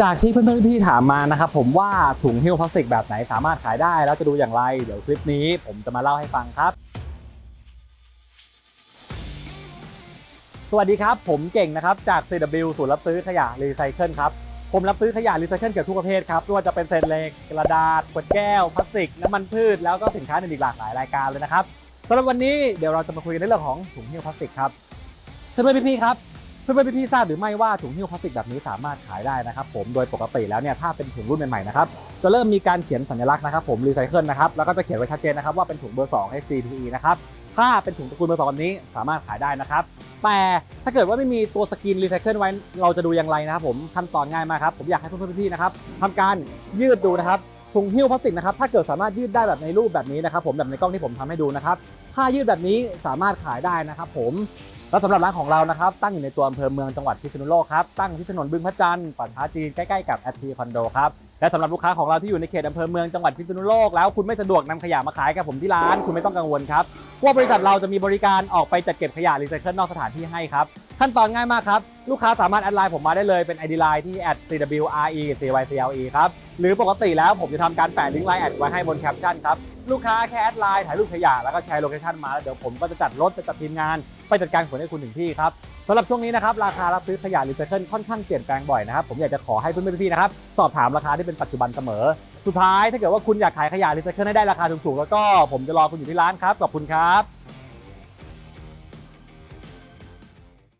จากที่เพื่อนๆพี่ถามมานะครับผมว่าถุงหิ้วพลาสติกแบบไหนสามารถขายได้ แล้วจะดูอย่างไร เดี๋ยวคลิปนี้ผมจะมาเล่าให้ฟังครับ สวัสดีครับ ผมเก่งนะครับจาก CW ศูนย์รับซื้อขยะรีไซเคิลครับผมรับซื้อขยะรีไซเคิลเกือบทุกประเภทครับไม่ว่าจะเป็นเศษเหล็กกระดาษขวดแก้วพลาสติก น้ำมันพืช แล้วก็สินค้าอื่นอีกหลากหลายรายการเลยนะครับสำหรับวันนี้เดี๋ยวเราจะมาคุยกันในเรื่องของถุงหิ้วพลาสติกครับเพื่อนๆพี่ๆครับ เพื่อนๆพี่ๆทราบหรือไม่ว่าถุงหิ้วพลาสติกแบบนี้สามารถขายได้นะครับผมโดยปกติแล้วเนี่ยถ้าเป็นถุงรุ่นใหม่ๆนะครับจะเริ่มมีการเขียนสัญลักษณ์นะครับผมรีไซเคิลนะครับแล้วก็จะเขียนไว้ชัดเจนนะครับว่าเป็นถุงเบอร์ 2 HDPE นะครับถ้าเป็นถุงตระกูลเบอร์สองแบบนี้สามารถขายได้นะครับแต่ถ้าเกิดว่าไม่มีตัวสกรีนรีไซเคิลไว้เราจะดูอย่างไรนะครับผมขั้นตอนง่ายมากครับผมอยากให้เพื่อนๆพี่ๆนะครับทำการยืดดูนะครับถุงหิ้วพลาสติกนะครับถ้าเกิดสามารถยืดได้แบบในรูปแบบนี้นะครับผมแบบในกล้องที่ผมทำให้ดูนะครับถ้ายืดแบบนี้สามารถขายได้นะครับผม แล้วสำหรับร้านของเรานะครับตั้งอยู่ในตัวอำเภอเมืองจังหวัดพิษณุโลกครับตั้งที่ถนนบึงพระจันทร์ฝั่งขาจีนใกล้ๆกับแอทีคอนโดครับและสำหรับลูกค้าของเราที่อยู่ในเขตอำเภอเมืองจังหวัดพิษณุโลกแล้วคุณไม่สะดวกนำขยะมาขายกับผมที่ร้านคุณไม่ต้องกังวลครับเพราะว่าบริษัทเราจะมีบริการออกไปจัดเก็บขยะรีไซเคิลนอกสถานที่ให้ครับขั้นตอนง่ายมากครับ ลูกค้าสามารถแอดไลน์ผมมาได้เลยเป็น ID Line ที่ @cwre cycle ครับ หรือปกติแล้วผมจะทำการแปะลิงก์ไลน์แอดไว้ให้บนแคปชั่นครับ ลูกค้าแค่แอดไลน์ถ่ายรูปขยะแล้วก็แชร์โลเคชั่นมาแล้วเดี๋ยวผมก็จะจัดรถจะจัดทีมงาน ไปจัดการขนให้คุณถึงที่ครับสำหรับช่วงนี้นะครับราคารับซื้อขยะรีไซเคิลค่อนข้างเปลี่ยนแปลงบ่อยนะครับผมอยากจะขอให้เพื่อนๆพี่ๆนะครับสอบถามราคาที่เป็นปัจจุบันเสมอ สุดท้ายถ้าเกิดว่าคุณอยากขายขยะรีไซเคิลให้ได้ราคาถูกๆแล้วก็ผมจะรอคุณอยู่ที่ร้านครับขอบคุณครับ